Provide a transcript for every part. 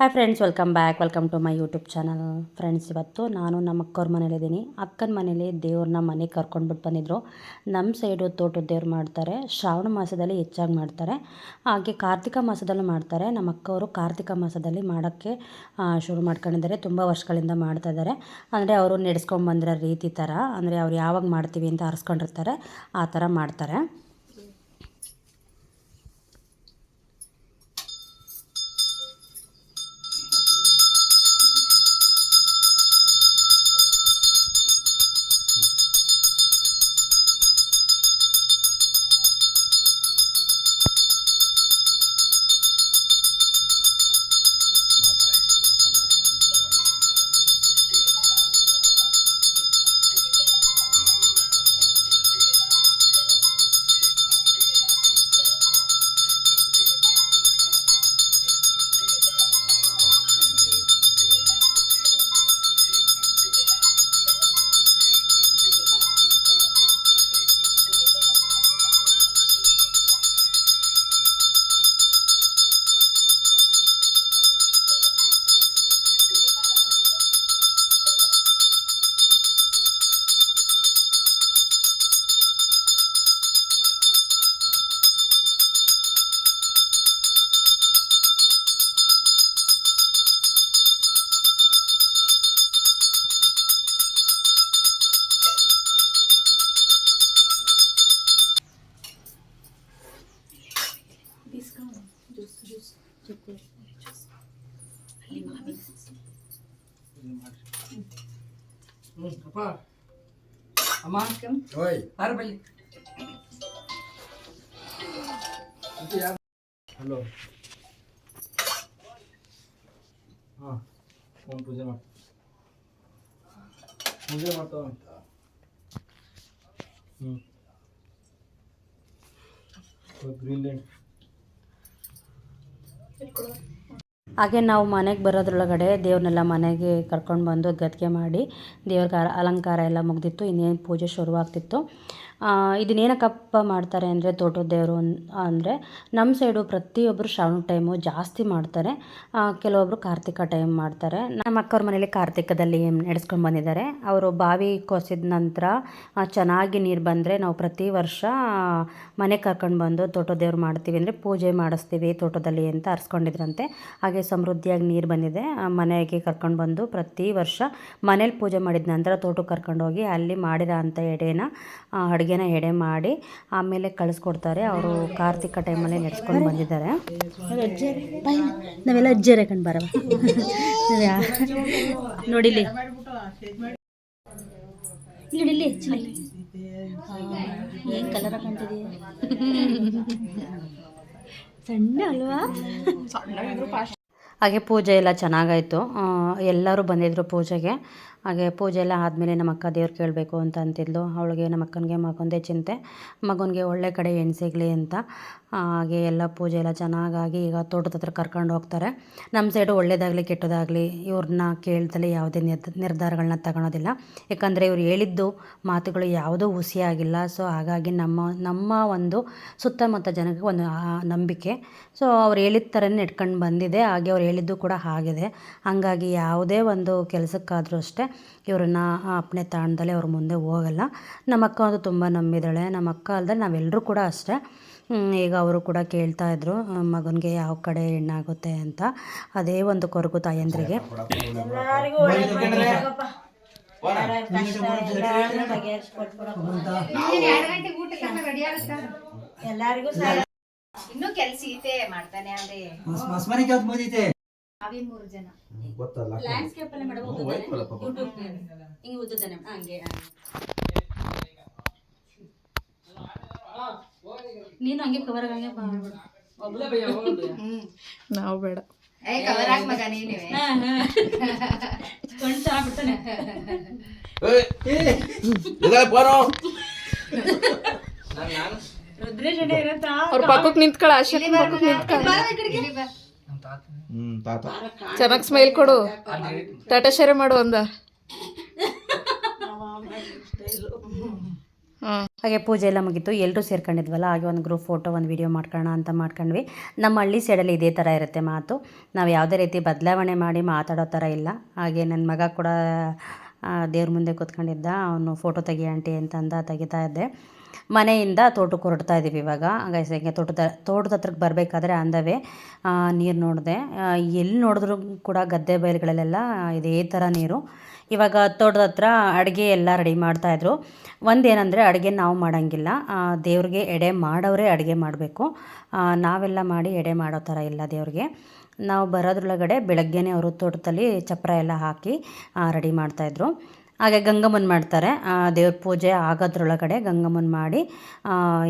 Hi friends welcome back welcome to my YouTube channel friends ಇವತ್ತು ನಾನು ನಮ್ಮ ಅಕ್ಕವ್ರ ಮನೇಲಿದ್ದೀನಿ. ಅಕ್ಕನ ಮನೇಲಿ ದೇವ್ರನ್ನ ಮನೆಗೆ ಕರ್ಕೊಂಡ್ಬಿಟ್ಟು ಬಂದಿದ್ರು. ನಮ್ಮ ಸೈಡು ತೋಟದ ದೇವ್ರು ಮಾಡ್ತಾರೆ. ಶ್ರಾವಣ ಮಾಸದಲ್ಲಿ ಹೆಚ್ಚಾಗಿ ಮಾಡ್ತಾರೆ. ಹಾಗೆ ಕಾರ್ತಿಕ ಮಾಸದಲ್ಲೂ ಮಾಡ್ತಾರೆ. ನಮ್ಮ ಅಕ್ಕವರು ಕಾರ್ತಿಕ ಮಾಸದಲ್ಲಿ ಮಾಡೋಕ್ಕೆ ಶುರು ಮಾಡ್ಕೊಂಡಿದ್ದಾರೆ. ತುಂಬ ವರ್ಷಗಳಿಂದ ಮಾಡ್ತಾ ಇದ್ದಾರೆ. ಅಂದರೆ ಅವರು ನಡೆಸ್ಕೊಂಬಂದಿರೋ ರೀತಿ ಥರ ಅಂದರೆ ಅವ್ರು ಯಾವಾಗ ಮಾಡ್ತೀವಿ ಅಂತ ಆರಿಸ್ಕೊಂಡಿರ್ತಾರೆ ಆ ಥರ ಮಾಡ್ತಾರೆ. ಅಪ್ಪ. ಅಮ್ಮ. ಓಯ್. ಬಾರ ಬಲ್ಲಿ ಹಲೋ. ಹಾಂ ಫೋನ್ ಪೂಜೆ ಮಾಡಿ. ಪೂಜೆ ಮಾಡ್ತಾವ ಹ್ಞೂ ಗ್ರೀನ್ ಲೈಟ್ ಹಾಗೆ ನಾವು ಮನೆಗೆ ಬರೋದ್ರೊಳಗಡೆ ದೇವ್ರನ್ನೆಲ್ಲ ಮನೆಗೆ ಕರ್ಕೊಂಡು ಬಂದು ಗದ್ಗೆ ಮಾಡಿ ದೇವ್ರಿಗೆ ಅಲಂಕಾರ ಎಲ್ಲ ಮುಗ್ದಿತ್ತು, ಇನ್ನೇನು ಪೂಜೆ ಶುರುವಾಗ್ತಿತ್ತು. ಇದನ್ನೇನಕ್ಕಪ್ಪ ಮಾಡ್ತಾರೆ ಅಂದರೆ ತೋಟದ ದೇವರು ಅಂದರೆ ನಮ್ಮ ಸೈಡು ಪ್ರತಿಯೊಬ್ಬರು ಶ್ರಾವಣ ಟೈಮು ಜಾಸ್ತಿ ಮಾಡ್ತಾರೆ. ಕೆಲವೊಬ್ಬರು ಕಾರ್ತಿಕ ಟೈಮ್ ಮಾಡ್ತಾರೆ. ನಮ್ಮ ಅಕ್ಕವ್ರ ಮನೇಲಿ ಕಾರ್ತಿಕದಲ್ಲಿ ನಡೆಸ್ಕೊಂಡು ಬಂದಿದ್ದಾರೆ. ಅವರು ಬಾವಿ ಕೊಸಿದ ನಂತರ ಚೆನ್ನಾಗಿ ನೀರು ಬಂದರೆ ನಾವು ಪ್ರತಿ ವರ್ಷ ಮನೆ ಕರ್ಕೊಂಡು ಬಂದು ತೋಟದೇವ್ರು ಮಾಡ್ತೀವಿ ಅಂದರೆ ಪೂಜೆ ಮಾಡಿಸ್ತೀವಿ ತೋಟದಲ್ಲಿ ಅಂತ ಅರ್ಸ್ಕೊಂಡಿದ್ರಂತೆ. ಹಾಗೆ ಸಮೃದ್ಧಿಯಾಗಿ ನೀರು ಬಂದಿದೆ. ಮನೆಗೆ ಕರ್ಕೊಂಡು ಬಂದು ಪ್ರತಿ ವರ್ಷ ಮನೇಲಿ ಪೂಜೆ ಮಾಡಿದ ನಂತರ ತೋಟಕ್ಕೆ ಕರ್ಕೊಂಡೋಗಿ ಅಲ್ಲಿ ಮಾಡಿದ ಅಂಥ ಎಡೆನ ಆ, ಅಡುಗೆನ ಎಡೆ ಮಾಡಿ ಆಮೇಲೆ ಕಳಿಸ್ಕೊಡ್ತಾರೆ. ಅವರು ಕಾರ್ತಿಕ ಟೈಮಲ್ಲಿ ನಡೆಸ್ಕೊಂಡು ಬಂದಿದ್ದಾರೆ. ನಾವೆಲ್ಲ ಅಜ್ಜರೇ ಕಂಡು ಬರವ. ನೋಡಿಲಿ ಏನು ಕಲರ್ ಸಣ್ಣ ಅಲ್ವಾ? ಹಾಗೆ ಪೂಜೆ ಎಲ್ಲ ಚೆನ್ನಾಗಾಯಿತು. ಎಲ್ಲರೂ ಬಂದಿದ್ರು ಪೂಜೆಗೆ. ಹಾಗೆ ಪೂಜೆ ಎಲ್ಲ ಆದಮೇಲೆ ನಮ್ಮ ಅಕ್ಕ ದೇವ್ರು ಕೇಳಬೇಕು ಅಂತ ಅಂತಿದ್ಲು. ಅವಳಿಗೆ ನಮ್ಮ ಅಕ್ಕನಿಗೆ ಮಗೊಂದೇ ಚಿಂತೆ. ಮಗನಿಗೆ ಒಳ್ಳೆ ಕಡೆ ಹೆಣ್ಣು ಸಿಗಲಿ ಅಂತ. ಹಾಗೆ ಎಲ್ಲ ಪೂಜೆ ಎಲ್ಲ ಚೆನ್ನಾಗಾಗಿ ಈಗ ತೋಟದ ಹತ್ರ ಕರ್ಕೊಂಡು ಹೋಗ್ತಾರೆ. ನಮ್ಮ ಸೈಡು ಒಳ್ಳೇದಾಗಲಿ, ಕೆಟ್ಟದಾಗಲಿ ಇವ್ರನ್ನ ಕೇಳ್ತಲೇ ಯಾವುದೇ ನಿರ್ ನಿರ್ಧಾರಗಳನ್ನ ತಗೊಳೋದಿಲ್ಲ. ಯಾಕಂದರೆ ಇವ್ರು ಹೇಳಿದ್ದು ಮಾತುಗಳು ಯಾವುದೂ ಹುಸಿಯಾಗಿಲ್ಲ. ಸೊ ಹಾಗಾಗಿ ನಮ್ಮ ನಮ್ಮ ಒಂದು ಸುತ್ತಮುತ್ತ ಜನಕ್ಕೆ ಒಂದು ನಂಬಿಕೆ. ಸೊ ಅವ್ರು ಹೇಳಿದ ಥರನೇ ಇಟ್ಕೊಂಡು ಬಂದಿದೆ. ಹಾಗೆ ಅವ್ರು ಹೇಳಿದ್ದು ಕೂಡ ಆಗಿದೆ ಹಾಗಾಗಿ ಯಾವುದೇ ಒಂದು ಕೆಲಸಕ್ಕಾದರೂ ಅಷ್ಟೇ ಇವ್ರನ್ನ ಅಪ್ಪಣೆ ತಾಣ್ದಲೇ ಅವ್ರ ಮುಂದೆ ಹೋಗಲ್ಲ. ನಮ್ಮ ಅಕ್ಕ ಅದು ತುಂಬ ನಂಬಿದಾಳೆ ನಮ್ಮ ಅಕ್ಕ ಅಲ್ಲದೆ ನಾವೆಲ್ಲರೂ ಕೂಡ ಅಷ್ಟೇ. ಈಗ ಅವರು ಕೂಡ ಕೇಳ್ತಾ ಇದ್ರು ಮಗನಿಗೆ ಯಾವ ಕಡೆ ಹೆಣ್ಣಾಗುತ್ತೆ ಅಂತ. ಅದೇ ಒಂದು ಕೊರಗು ತಾಯಂದ್ರಿಗೆ. ಇನ್ನೂ ಕೆಲ್ಸ ಐತೆ ಮಾಡ್ತಾನೆ ಅಂದ್ರೆ ನಾವೇ ಮೂರು ಜನ. ಗೊತ್ತಲ್ಲ ಲ್ಯಾಂಡ್ಸ್ಕೇಪ್ ಅಲ್ಲೇ ಮಾಡಬಹುದು ಯೂಟ್ಯೂಬ್ ಹಿಂಗೆ ಉದ್ದುತ್ತಾನೆ ಹಂಗೆ ನೀನು ಹಂಗೆ ಕವರ್ ಹಂಗೆ ನಾವು ಬೇಡ. ಏ ಕವರ್ ಹಾಕ್ ಮಗ ನೀನು ಕಣ್ ಚೆನ್ನಾಗ್ಬಿಡ್ತಾನೆ. ರುದ್ರೇಶ್ ಅವ್ರ ಪಕ್ಕಕ್ಕೆ ನಿಂತ್ಕೊಳ ಅಶ್ವಿನಿ ಪಕ್ಕಕ್ಕೆ ನಿಂತ್ಕೊಳ. ಹ್ಮ್ ತಾತ. ಚೆನ್ನಾಗಿ ಸ್ಮೈಲ್ ಕೊಡು. ಟಾಟಾ ಶೇರೆ ಮಾಡು ಅಂದ ಹಾಂ ಹಾಗೆ ಪೂಜೆ ಎಲ್ಲ ಮುಗಿತು. ಎಲ್ಲರೂ ಸೇರ್ಕೊಂಡಿದ್ವಲ್ಲ ಹಾಗೆ ಒಂದು ಗ್ರೂಪ್ ಫೋಟೋ ಒಂದು ವಿಡಿಯೋ ಮಾಡ್ಕೊಳ್ಳೋಣ ಅಂತ ಮಾಡ್ಕೊಂಡ್ವಿ. ನಮ್ಮ ಹಳ್ಳಿ ಸೈಡಲ್ಲಿ ಇದೇ ಥರ ಇರುತ್ತೆ ಮಾತು. ನಾವು ಯಾವುದೇ ರೀತಿ ಬದಲಾವಣೆ ಮಾಡಿ ಮಾತಾಡೋ ಥರ ಇಲ್ಲ. ಹಾಗೆ ನನ್ನ ಮಗ ಕೂಡ ದೇವ್ರ ಮುಂದೆ ಕೂತ್ಕೊಂಡಿದ್ದ. ಅವನು ಫೋಟೋ ತೆಗಿ ಆಂಟಿ ಅಂತಂದ ತೆಗಿತಾ ಇದ್ದೆ. ಮನೆಯಿಂದ ತೋಟಕ್ಕೆ ಹೊರಡ್ತಾ ಇದ್ದೀವಿ ಇವಾಗ. ಗೈಸ್ ಹೆಂಗೆ ತೋಟದ ತೋಟದ ಹತ್ರಕ್ಕೆ ಬರಬೇಕಾದ್ರೆ ಅಂದವೇ ನೀರು ನೋಡಿದೆ. ಎಲ್ಲಿ ನೋಡಿದ್ರು ಕೂಡ ಗದ್ದೆ ಬಯಲುಗಳಲ್ಲೆಲ್ಲ ಇದೇ ಥರ ನೀರು. ಇವಾಗ ತೋಟದ ಹತ್ರ ಅಡುಗೆ ಎಲ್ಲ ರೆಡಿ ಮಾಡ್ತಾಯಿದ್ರು ಒಂದೇನಂದರೆ ಅಡುಗೆ ನಾವು ಮಾಡೋಂಗಿಲ್ಲ. ದೇವ್ರಿಗೆ ಎಡೆ ಮಾಡೋರೇ ಅಡುಗೆ ಮಾಡಬೇಕು. ನಾವೆಲ್ಲ ಮಾಡಿ ಎಡೆ ಮಾಡೋ ಥರ ಇಲ್ಲ ದೇವ್ರಿಗೆ. ನಾವು ಬರೋದ್ರೊಳಗಡೆ ಬೆಳಗ್ಗೆನೇ ಅವರು ತೋಟದಲ್ಲಿ ಚಪ್ಪರ ಎಲ್ಲ ಹಾಕಿ ರೆಡಿ ಮಾಡ್ತಾಯಿದ್ರು ಹಾಗೆ ಗಂಗಮ್ಮನ ಮಾಡ್ತಾರೆ. ದೇವ್ರ ಪೂಜೆ ಆಗೋದ್ರೊಳಗಡೆ ಗಂಗಮ್ಮನ ಮಾಡಿ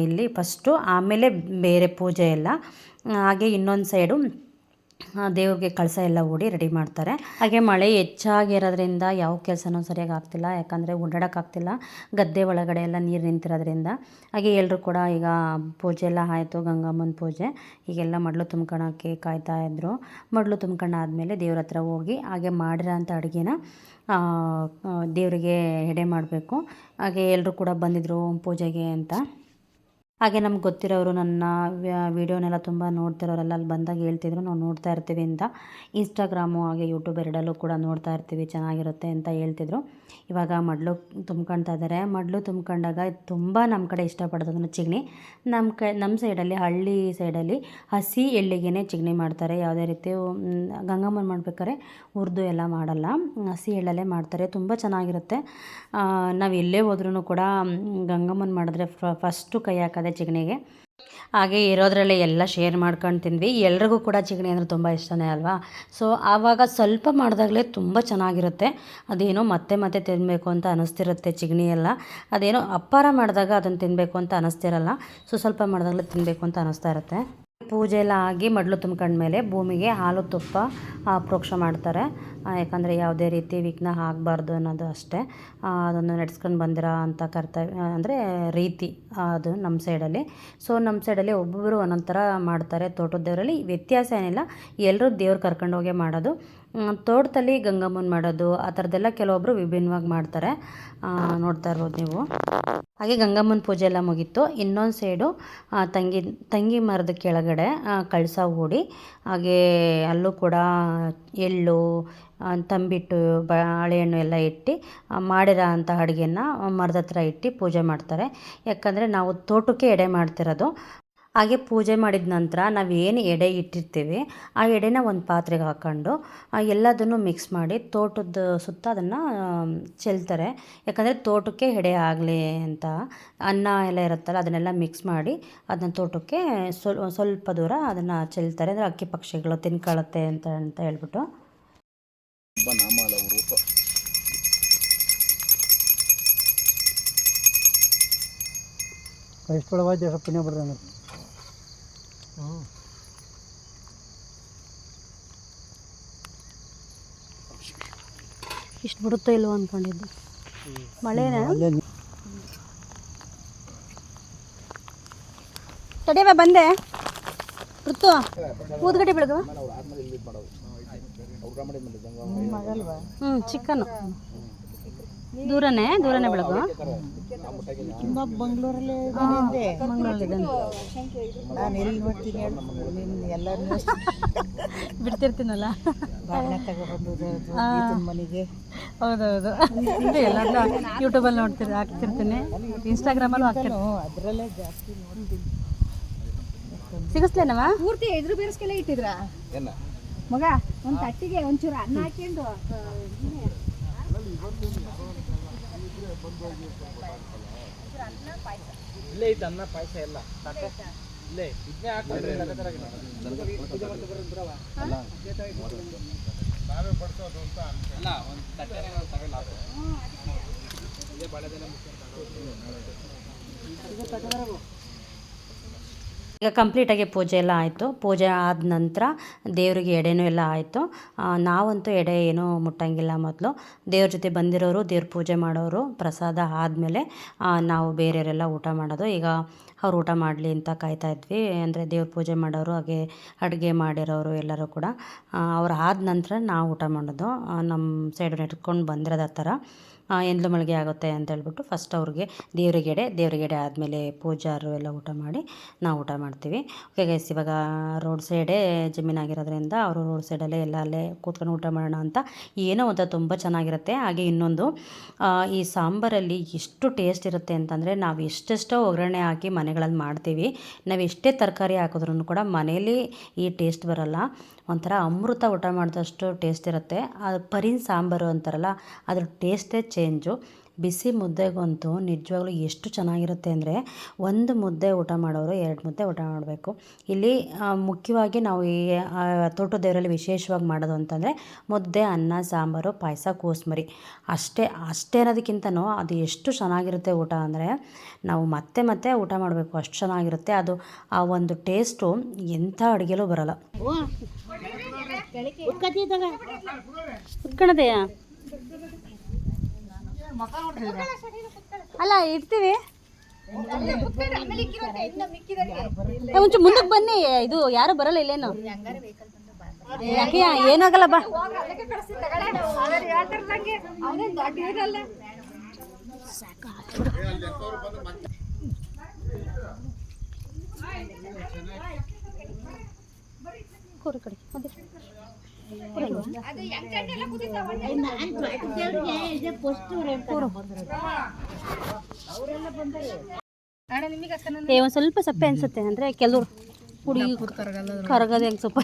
ಇಲ್ಲಿ ಫಸ್ಟು ಆಮೇಲೆ ಬೇರೆ ಪೂಜೆ ಎಲ್ಲ. ಹಾಗೆ ಇನ್ನೊಂದು ಸೈಡು ದೇವ್ರಿಗೆ ಕಳಸ ಎಲ್ಲ ಓಡಿ ರೆಡಿ ಮಾಡ್ತಾರೆ. ಹಾಗೆ ಮಳೆ ಹೆಚ್ಚಾಗಿರೋದ್ರಿಂದ ಯಾವ ಕೆಲಸನೂ ಸರಿಯಾಗಿ ಆಗ್ತಿಲ್ಲ. ಯಾಕಂದರೆ ಓಡಾಡೋಕ್ಕಾಗ್ತಿಲ್ಲ ಗದ್ದೆ ಒಳಗಡೆ ಎಲ್ಲ ನೀರು ನಿಂತಿರೋದ್ರಿಂದ. ಹಾಗೆ ಎಲ್ಲರೂ ಕೂಡ ಈಗ ಪೂಜೆ ಎಲ್ಲ ಆಯಿತು, ಗಂಗಮ್ಮನ ಪೂಜೆ. ಈಗೆಲ್ಲ ಮಡ್ಲು ತುಂಬ್ಕೊಳಕ್ಕೆ ಕಾಯ್ತಾ ಇದ್ರು. ಮಡ್ಲು ತುಂಬ್ಕೊಂಡಾದ್ಮೇಲೆ ದೇವ್ರ ಹತ್ರ ಹೋಗಿ ಹಾಗೆ ಮಾಡಿರೋ ಅಂಥ ಅಡುಗೆನ ದೇವರಿಗೆ ಎಡೆ ಮಾಡಬೇಕು. ಹಾಗೆ ಎಲ್ಲರೂ ಕೂಡ ಬಂದಿದ್ದರು ಪೂಜೆಗೆ ಅಂತ. ಹಾಗೆ ನಮ್ಗೆ ಗೊತ್ತಿರೋರು ನನ್ನ ವೀಡಿಯೋನೆಲ್ಲ ತುಂಬ ನೋಡ್ತಿರೋರೆಲ್ಲ ಅಲ್ಲಿ ಬಂದಾಗ ಹೇಳ್ತಿದ್ರು, ನಾವು ನೋಡ್ತಾ ಇರ್ತೀವಿ ಅಂತ. ಇನ್ಸ್ಟಾಗ್ರಾಮು ಹಾಗೆ ಯೂಟ್ಯೂಬ್ ಎರಡಲ್ಲೂ ಕೂಡ ನೋಡ್ತಾ ಇರ್ತೀವಿ, ಚೆನ್ನಾಗಿರುತ್ತೆ ಅಂತ ಹೇಳ್ತಿದ್ರು. ಇವಾಗ ಮಡ್ಲು ತುಂಬ್ಕೊಳ್ತಾ ಇದ್ದಾರೆ ಮಡ್ಲು ತುಂಬ್ಕೊಂಡಾಗ ತುಂಬ ನಮ್ಮ ಕಡೆ ಇಷ್ಟಪಡೋದು ಚಿಗಣಿ ನಮ್ಮ ಕ ನಮ್ಮ ಸೈಡಲ್ಲಿ, ಹಳ್ಳಿ ಸೈಡಲ್ಲಿ ಹಸಿ ಎಳ್ಳಿಗೆ ಚಿಗಣಿ ಮಾಡ್ತಾರೆ. ಯಾವುದೇ ರೀತಿ ಗಂಗಮ್ಮನ ಮಾಡ್ಬೇಕಾದ್ರೆ ಹುರಿದು ಎಲ್ಲ ಮಾಡಲ್ಲ. ಹಸಿ ಎಳ್ಳಲ್ಲೇ ಮಾಡ್ತಾರೆ, ತುಂಬ ಚೆನ್ನಾಗಿರುತ್ತೆ. ನಾವು ಎಲ್ಲೇ ಹೋದ್ರೂ ಕೂಡ ಗಂಗಮ್ಮನ ಮಾಡಿದ್ರೆ ಫಸ್ಟು ಕೈ ಹಾಕೋದೇ ಚಿಗಣಿಗೆ ಹಾಗೆ ಇರೋದ್ರಲ್ಲೇ ಎಲ್ಲ ಶೇರ್ ಮಾಡ್ಕೊಂಡು ತಿಂದ್ವಿ. ಎಲ್ರಿಗೂ ಕೂಡ ಚಿಗಣಿ ಅಂದರೆ ತುಂಬ ಇಷ್ಟನೇ ಅಲ್ವಾ? ಸೊ ಆವಾಗ ಸ್ವಲ್ಪ ಮಾಡಿದಾಗಲೇ ತುಂಬ ಚೆನ್ನಾಗಿರುತ್ತೆ. ಅದೇನೋ ಮತ್ತೆ ಮತ್ತೆ ತಿನ್ನಬೇಕು ಅಂತ ಅನ್ನಿಸ್ತಿರುತ್ತೆ ಚಿಗಣಿ ಎಲ್ಲ. ಅದೇನೋ ಅಪ್ಪಾರ ಮಾಡಿದಾಗ ಅದನ್ನು ತಿನ್ನಬೇಕು ಅಂತ ಅನ್ನಿಸ್ತಿರಲ್ಲ ಸೊ ಸ್ವಲ್ಪ ಮಾಡಿದಾಗಲೇ ತಿನ್ನಬೇಕು ಅಂತ ಅನ್ನಿಸ್ತಾ ಇರುತ್ತೆ. ಪೂಜೆ ಎಲ್ಲ ಆಗಿ ಮಡ್ಲು ತುಂಬ್ಕೊಂಡ್ಮೇಲೆ ಭೂಮಿಗೆ ಹಾಲು ತುಪ್ಪ ಪ್ರೋಕ್ಷ ಮಾಡ್ತಾರೆ. ಯಾಕಂದರೆ ಯಾವುದೇ ರೀತಿ ವಿಘ್ನ ಆಗಬಾರ್ದು ಅನ್ನೋದು ಅಷ್ಟೇ. ಅದನ್ನು ನಡೆಸ್ಕೊಂಡು ಬಂದಿರೋ ಅಂತ ಕರ್ತವ್ಯ ಅಂದರೆ ರೀತಿ ಅದು ನಮ್ಮ ಸೈಡಲ್ಲಿ. ಸೊ, ನಮ್ಮ ಸೈಡಲ್ಲಿ ಒಬ್ಬೊಬ್ಬರು ಒಂದೊಂದು ಥರ ಮಾಡ್ತಾರೆ. ತೋಟದ ದೇವರಲ್ಲಿ ವ್ಯತ್ಯಾಸ ಏನಿಲ್ಲ. ಎಲ್ಲರೂ ದೇವ್ರು ಕರ್ಕೊಂಡೋಗೇ ಮಾಡೋದು. ತೋಟದಲ್ಲಿ ಗಂಗಮ್ಮನ ಮಾಡೋದು, ಆ ಥರದ್ದೆಲ್ಲ ಕೆಲವೊಬ್ಬರು ವಿಭಿನ್ನವಾಗಿ ಮಾಡ್ತಾರೆ. ನೋಡ್ತಾ ಇರ್ಬೋದು ನೀವು. ಹಾಗೆ ಗಂಗಮ್ಮನ ಪೂಜೆ ಎಲ್ಲ ಮುಗೀತು. ಇನ್ನೊಂದು ಸೈಡು ತಂಗಿ ತಂಗಿ ಮರದ ಕೆಳಗಡೆ ಕಳಸ ಹೂಡಿ, ಹಾಗೆ ಅಲ್ಲೂ ಕೂಡ ಎಳ್ಳು ತಂಬಿಟ್ಟು ಬಾಳೆಹಣ್ಣು ಎಲ್ಲ ಇಟ್ಟು ಮಾಡಿರೋ ಅಂಥ ಅಡುಗೆನ ಮರದ ಹತ್ರ ಇಟ್ಟು ಪೂಜೆ ಮಾಡ್ತಾರೆ. ಯಾಕಂದರೆ ನಾವು ತೋಟಕ್ಕೆ ಎಡೆ ಮಾಡ್ತಿರೋದು. ಹಾಗೆ ಪೂಜೆ ಮಾಡಿದ ನಂತರ ನಾವು ಏನು ಎಡೆ ಇಟ್ಟಿರ್ತೀವಿ, ಆ ಎಡೆನ ಒಂದು ಪಾತ್ರೆಗೆ ಹಾಕ್ಕೊಂಡು ಎಲ್ಲದನ್ನು ಮಿಕ್ಸ್ ಮಾಡಿ ತೋಟದ ಸುತ್ತ ಅದನ್ನು ಚೆಲ್ತಾರೆ. ಯಾಕಂದರೆ ತೋಟಕ್ಕೆ ಎಡೆ ಆಗಲಿ ಅಂತ ಅನ್ನ ಎಲ್ಲ ಇರುತ್ತಲ್ಲ ಅದನ್ನೆಲ್ಲ ಮಿಕ್ಸ್ ಮಾಡಿ ಅದನ್ನ ತೋಟಕ್ಕೆ ಸ್ವಲ್ ಸ್ವಲ್ಪ ದೂರ ಅದನ್ನು ಚೆಲ್ತಾರೆ. ಅಂದರೆ ಅಕ್ಕಿ ಪಕ್ಷಿಗಳು ತಿನ್ಕೊಳ್ಳುತ್ತೆ ಅಂತ ಅಂತ ಹೇಳ್ಬಿಟ್ಟು. ಎಷ್ಟು ಒಳಗೆ ಪುಣ್ಯ ಬರ್ದಂಗೆ ಇಷ್ಟು ಬಿಡುತ್ತೋ ಇಲ್ವೋ ಅಂದ್ಕೊಂಡಿದ್ದು ಮಳೆನಾ? ತಡಿಯವ ಬಂದೆ. ಋತು ಊದ್ಗಡ್ಡೆ ಬೆಳಗು. ಹ್ಞೂ ಚಿಕನ್ನು ದೂರನೇ ದೂರನೇ ಬೆಳಗು? ಮಂಗಳೂರಲ್ಲಿ ಮಂಗಳೂರಲ್ಲಿದ್ದಾನೆ ನಾನು ಎಲ್ಲಿ ಬರ್ತೀನಿ ಹೇಳು. ನಿನ್ನ ಎಲ್ಲ ನ್ಯೂಸ್ ಬಿಡ್ತಿರ್ತೀನಲ್ಲ? ಬಾಗಿನ ತಗೊಬಂದು ಗೀತನ ಮನೆಗೆ ಹೌದೌದು. ಇದೆ ಯೂಟ್ಯೂಬಲ್ಲಿ ನೋಡ್ತಿರ್ ಹಾಕ್ತಿರ್ತೀನಿ. ಇನ್ಸ್ಟಾಗ್ರಾಮಲ್ಲೂ ಹಾಕ್ತೀನಿ ಅದರಲ್ಲೇ ಜಾಸ್ತಿ ನೋಡ್ತೀನಿ. ಸಿಗಿಸ್ಲೇನವ? ಪೂರ್ತಿ ಎದುರು ಬೇರೆಸ್ಕೆಲ್ಲ ಇಟ್ಟಿದ್ರ? ಮಗ ಒಂದ್ ತಟ್ಟಿಗೆ ಒಂಚೂರು ಅನ್ನ ಹಾಕೊಂಡು ಇಲ್ಲೇ ಇದ್ದ ಅನ್ನ ಪಾಯಸ ಎಲ್ಲ. ಸಾಕೆ ಇಲ್ಲೇ ಇದನ್ನೇ ಹಾಕ್ಬಿಟ್ರೆ ಅಲ್ಲ ಒಂದು ತಟ್ಟೆನೇ ನಾವು ತಗೊಳ್ಳ ಇದೇ ಬಾಳೆದೆಲೆ ಈಗ ಕಂಪ್ಲೀಟಾಗಿ ಪೂಜೆ ಎಲ್ಲ ಆಯಿತು. ಪೂಜೆ ಆದ ನಂತರ ದೇವರಿಗೆ ಎಡೆನೂ ಎಲ್ಲ ಆಯಿತು. ನಾವಂತೂ ಎಡೆ ಏನೂ ಮುಟ್ಟಂಗಿಲ್ಲ ಮೊದಲು. ದೇವ್ರ ಜೊತೆ ಬಂದಿರೋರು, ದೇವ್ರ ಪೂಜೆ ಮಾಡೋರು, ಪ್ರಸಾದ ಆದಮೇಲೆ ನಾವು ಬೇರೆಯವರೆಲ್ಲ ಊಟ ಮಾಡೋದು. ಈಗ ಅವ್ರು ಊಟ ಮಾಡಲಿ ಅಂತ ಕಾಯ್ತಾ ಇದ್ವಿ. ಅಂದರೆ ದೇವ್ರ ಪೂಜೆ ಮಾಡೋರು, ಹಾಗೆ ಅಡುಗೆ ಮಾಡಿರೋರು ಎಲ್ಲರೂ ಕೂಡ. ಅವ್ರು ಆದ ನಂತರ ನಾವು ಊಟ ಮಾಡೋದು. ನಮ್ಮ ಸೈಡ್ ನೆಟ್ಕೊಂಡು ಬಂದಿರೋದು ಆ ಥರ. ಎಂದ್ಲು ಮಳಿಗೆ ಆಗುತ್ತೆ ಅಂತ ಹೇಳ್ಬಿಟ್ಟು ಫಸ್ಟ್ ಅವ್ರಿಗೆ ದೇವರಿಗೆಡೆ ದೇವರಿಗೆಡೆ ಆದಮೇಲೆ ಪೂಜಾರು ಎಲ್ಲ ಊಟ ಮಾಡಿ ನಾವು ಊಟ ಮಾಡ್ತೀವಿ. ಓಕೆ ಗೈಸ್ ಇವಾಗ ರೋಡ್ ಸೈಡೇ ಜಮೀನಾಗಿರೋದ್ರಿಂದ ಅವರು ರೋಡ್ ಸೈಡಲ್ಲೇ ಎಲ್ಲ ಅಲ್ಲೇ ಕೂತ್ಕೊಂಡು ಊಟ ಮಾಡೋಣ ಅಂತ ಏನೋ ಒಂದು ತುಂಬ ಚೆನ್ನಾಗಿರುತ್ತೆ. ಹಾಗೆ ಇನ್ನೊಂದು ಈ ಸಾಂಬಾರಲ್ಲಿ ಎಷ್ಟು ಟೇಸ್ಟ್ ಇರುತ್ತೆ ಅಂತಂದರೆ ನಾವು ಎಷ್ಟೆಷ್ಟೋ ಒಗ್ಗರಣೆ ಹಾಕಿ ಮನೆಗಳಲ್ಲಿ ಮಾಡ್ತೀವಿ. ನಾವು ಎಷ್ಟೇ ತರಕಾರಿ ಹಾಕಿದ್ರೂ ಕೂಡ ಮನೇಲಿ ಈ ಟೇಸ್ಟ್ ಬರಲ್ಲ. ಒಂಥರ ಅಮೃತ ಊಟ ಮಾಡಿದಷ್ಟು ಟೇಸ್ಟ್ ಇರುತ್ತೆ. ಅದು ಪರಿನ್ ಸಾಂಬಾರು ಅಂತಾರಲ್ಲ, ಅದ್ರ ಟೇಸ್ಟೇ ಚೇಂಜು ಬಿಸಿ ಮುದ್ದೆಗಂತೂ ನಿಜವಾಗ್ಲೂ ಎಷ್ಟು ಚೆನ್ನಾಗಿರುತ್ತೆ ಅಂದರೆ ಒಂದು ಮುದ್ದೆ ಊಟ ಮಾಡೋರು ಎರಡು ಮುದ್ದೆ ಊಟ ಮಾಡಬೇಕು. ಇಲ್ಲಿ ಮುಖ್ಯವಾಗಿ ನಾವು ಈ ತೋಟದೇವರಲ್ಲಿ ತೋಟದ ದೇವರಲ್ಲಿ ವಿಶೇಷವಾಗಿ ಮಾಡೋದು ಅಂತಂದರೆ ಮುದ್ದೆ, ಅನ್ನ, ಸಾಂಬಾರು, ಪಾಯಸ, ಕೋಸ್ಮರಿ. ಅಷ್ಟೇ ಅಷ್ಟೇ ಅನ್ನೋದಕ್ಕಿಂತನೂ ಅದು ಎಷ್ಟು ಚೆನ್ನಾಗಿರುತ್ತೆ ಊಟ ಅಂದರೆ ನಾವು ಮತ್ತೆ ಮತ್ತೆ ಊಟ ಮಾಡಬೇಕು. ಅಷ್ಟು ಚೆನ್ನಾಗಿರುತ್ತೆ. ಅದು ಆ ಒಂದು ಟೇಸ್ಟು ಎಂಥ ಅಡುಗೆಲೂ ಬರಲ್ಲ. ಅಲ್ಲ ಇಡ್ತೀವಿ ಮುಂಚೆ ಮುಂದಕ್ಕೆ ಬನ್ನಿ. ಇದು ಯಾರು ಬರಲ್ಲ ಇಲ್ಲೇನು? ಯಾಕೆ ಏನಾಗಲ್ಲ ಬಾ. ಕೂರು ಕಡೆ. ಸ್ವಲ್ಪ ಸಪ್ಪೆ ಅನ್ಸುತ್ತೆ ಅಂದ್ರೆ ಕೆಲವ್ರು ಕುಡಿ ಕರಗದೆ ಹೆಂಗೆ ಸ್ವಲ್ಪ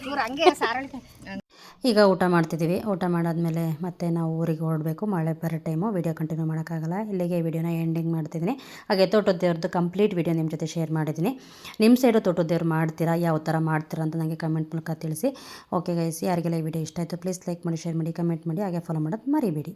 ಈಗ ಊಟ ಮಾಡ್ತಿದ್ದೀವಿ. ಊಟ ಮಾಡಾದಮೇಲೆ ಮತ್ತೆ ನಾವು ಊರಿಗೆ ಹೊರಡಬೇಕು. ಮಳೆ ಬರೋ ಟೈಮು ವಿಡಿಯೋ ಕಂಟಿನ್ಯೂ ಮಾಡೋಕ್ಕಾಗಲ್ಲ. ಇಲ್ಲಿಗೆ ವಿಡಿಯೋನ ಎಂಡಿಂಗ್ ಮಾಡ್ತಿದ್ದೀನಿ. ಹಾಗೆ ತೋಟದ ದೇವ್ರದ್ದು ಕಂಪ್ಲೀಟ್ ವಿಡಿಯೋ ನಿಮ್ಮ ಜೊತೆ ಶೇರ್ ಮಾಡಿದ್ದೀನಿ. ನಿಮ್ಮ ಸೈಡು ತೋಟದ ದೇವ್ರು ಮಾಡ್ತೀರಾ? ಯಾವ ಥರ ಮಾಡ್ತೀರಾ ಅಂತ ನನಗೆ ಕಮೆಂಟ್ ಮೂಲಕ ತಿಳಿಸಿ. ಓಕೆ ಗೈಸ್ ಯಾರಿಗೆಲ್ಲ ಈ ವಿಡಿಯೋ ಇಷ್ಟ ಆಯಿತು ಪ್ಲೀಸ್ ಲೈಕ್ ಮಾಡಿ ಶೇರ್ ಮಾಡಿ ಕಮೆಂಟ್ ಮಾಡಿ. ಹಾಗೆ ಫಾಲೋ ಮಾಡೋದು ಮರಿಬೇಡಿ.